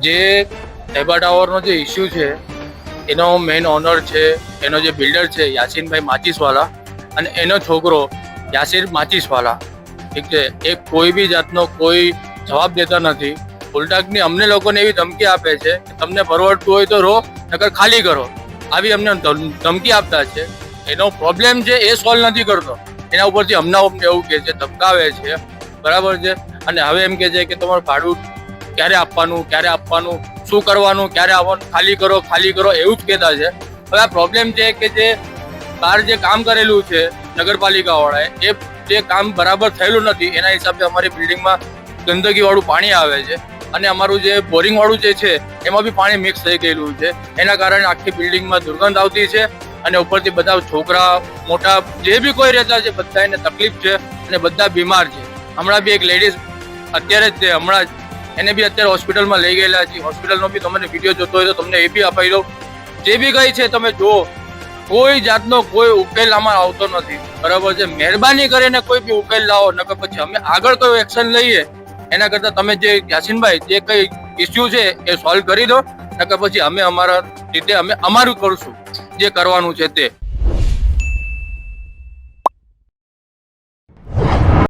જે ટેબા ટાવરનો જે ઇસ્યુ છે, એનો મેઇન ઓનર છે, એનો જે બિલ્ડર છે, યાસીનભાઈ માચીસવાલા અને એનો છોકરો યાસીર માચીસવાલા. ઠીક છે, એ કોઈ બી જાતનો કોઈ જવાબ દેતા નથી. ઉલટાકની અમને લોકોને એવી ધમકી આપે છે કે તમને પરવડતું હોય તો રો, નકર ખાલી કરો. આવી અમને ધમ- ધમકી આપતા છે. એનો પ્રોબ્લેમ છે એ સોલ્વ નથી કરતો. એના ઉપરથી હમણાં એવું કહે છે, ધમકાવે છે. બરાબર છે? અને હવે એમ કહે છે કે તમારું ભાડું ક્યારે આપવાનું ક્યારે આપવાનું, શું કરવાનું, ક્યારે આવવાનું, ખાલી કરો ખાલી કરો, એવું જ કહેતા છે. હવે આ પ્રોબ્લેમ છે કે જે બહાર જે કામ કરેલું છે, નગરપાલિકાવાળાએ, એ જે કામ બરાબર થયેલું નથી, એના હિસાબે અમારી બિલ્ડિંગમાં ગંદકીવાળું પાણી આવે છે. અને અમારું જે બોરિંગવાળું જે છે, એમાં બી પાણી મિક્સ થઈ ગયેલું છે. એના કારણે આખી બિલ્ડિંગમાં દુર્ગંધ આવતી છે અને ઉપરથી બધા છોકરા, મોટા, જે બી કોઈ રહેતા છે બધા એને તકલીફ છે અને બધા બીમાર છે. હમણાં બી એક લેડીઝ અત્યારે જ તે હમણાં એને બી અત્યારે હોસ્પિટલમાં લઈ ગયેલા છે. હોસ્પિટલનો બી તમને વીડિયો જોતો હોય તો તમને એ બી અપાઈ દઉં. જે બી કઈ છે તમે જુઓ. કોઈ જાતનો કોઈ ઉકેલ આમાં આવતો નથી. બરાબર છે? મહેરબાની કરીને કોઈ બી ઉકેલ લાવો, નકર પછી અમે આગળ કોઈ એક્શન લઈએ, એના કરતા તમે જે યાસીનભાઈ, જે કઈ ઇસ્યુ છે એ સોલ્વ કરી દો. નકર પછી અમે અમારા રીતે અમે અમારું કરશું. જે કરવાનું છે તે.